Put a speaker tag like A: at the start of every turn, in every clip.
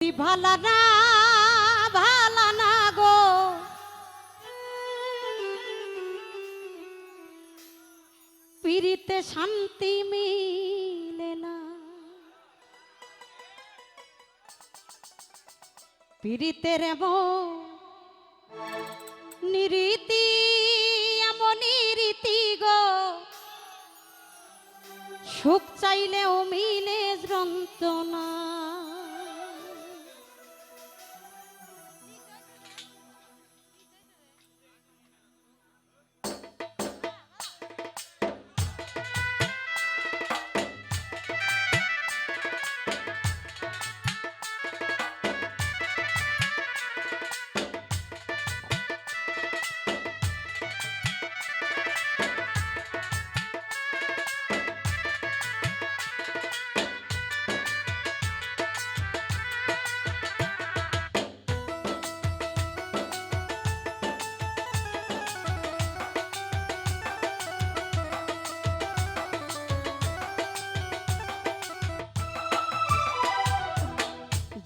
A: ভালা না ভালা না গো। পিড়িতে শান্তি মিলে না। পিড়িতের এমন নিরীতি, এমন রীতি গো। সুখ চাইলেও মিলে যন্ত্রণা।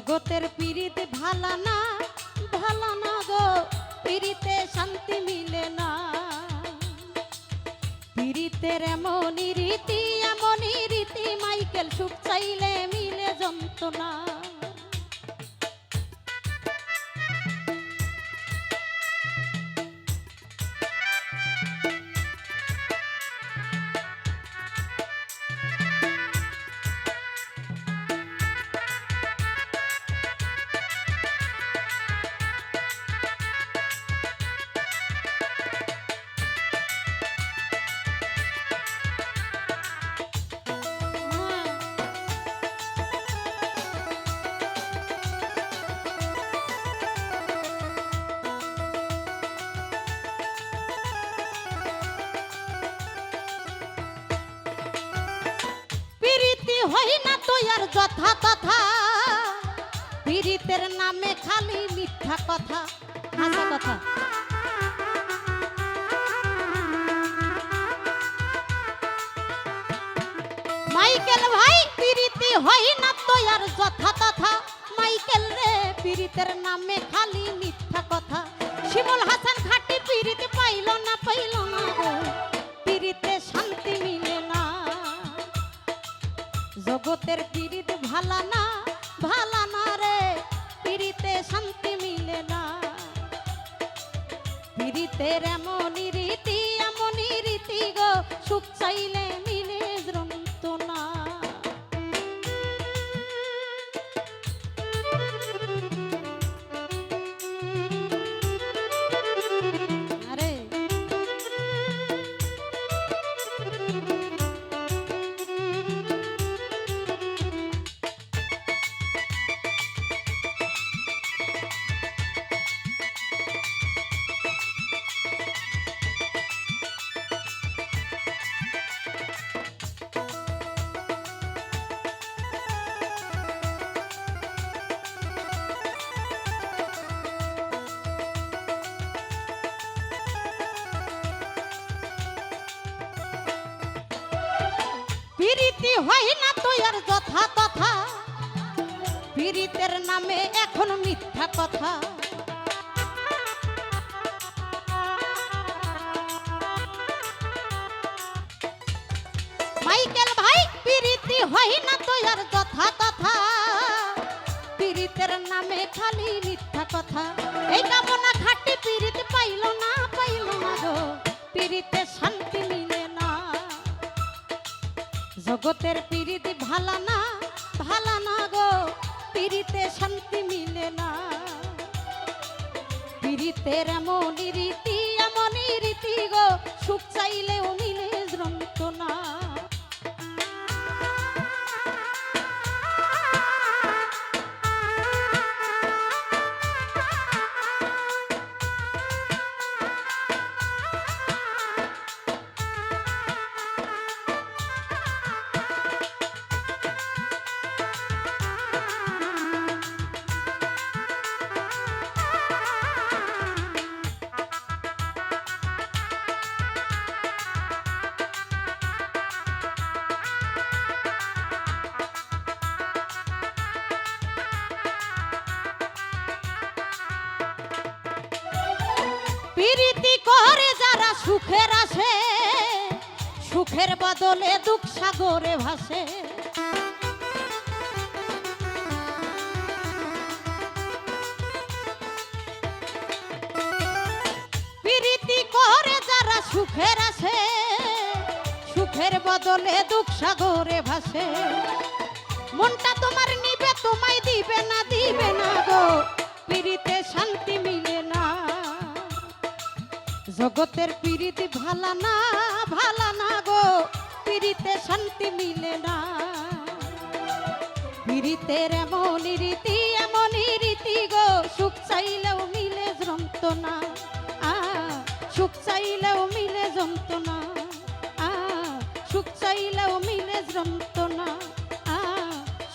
A: জগতের পিড়িতে ভালা না ভালা না গো, পিড়িতে শান্তি মিলে না। পিড়িতের এমনই রীতি এমনই রীতি, মাইকেল সুখ চাইলে মিলে যন্ত্রণা। হই না তো আর যথা তথা। পীড়িতের নামে খালি মিথ্যা কথা। হাসা কথা। মাইকেল ভাই প্রীতি হই না তো আর যথা তথা। মাইকেল রে, পীড়িতের নামে খালি মিথ্যা কথা। শিমুল হাসান জগতের পীড়িত ভালা না ভালা না রে। পীড়িতে শান্তি মিলে না। রীতি এমনই পিরিতি হয় না তো আর যথা তথা। পিরিতের নামে এখন মিথ্যা কথা। মাইকেল ভাই, পিরিতি হয় না তো আর যথা তথা। পিরিতের নামে খালি মিথ্যা কথা। এই কামনা খাটি জগতের পিরিত ভালা না ভালা না গো। পিরিতে শান্তি মিলে না। পিরিতের এমন রীতি, এমনই রীতি গো। সুখ চাইলেও মিলে যন্ত্রণা। প্রীতি করে যারা সুখের আসে, সুখের বদলে দুঃখ সাগরে ভাসে। প্রীতি করে যারা সুখের আসে, সুখের বদলে দুঃখ সাগরে ভাসে। মনটা তোমার নিবে, তোমায় দিবে না দিবে। জগতের পিড়িতি ভালা না ভালা না গো। পিড়িতে শান্তি মিলে না। পিড়িতের এমন রীতি এমন রীতি গো। সুখ চাইলেও মিলে যন্ত্রণা। আ, সুখ চাইলেও মিলে যন্ত্রণা। আ, সুখ চাইলেও মিলে যন্ত্রণা। আ,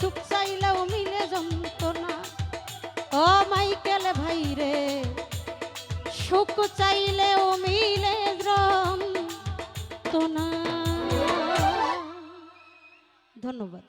A: সুখ চাইলেও মিলে যন্ত্রণা। ও মাইকেল ভাই রে, সুখ চাইলেও ধন্যবাদ।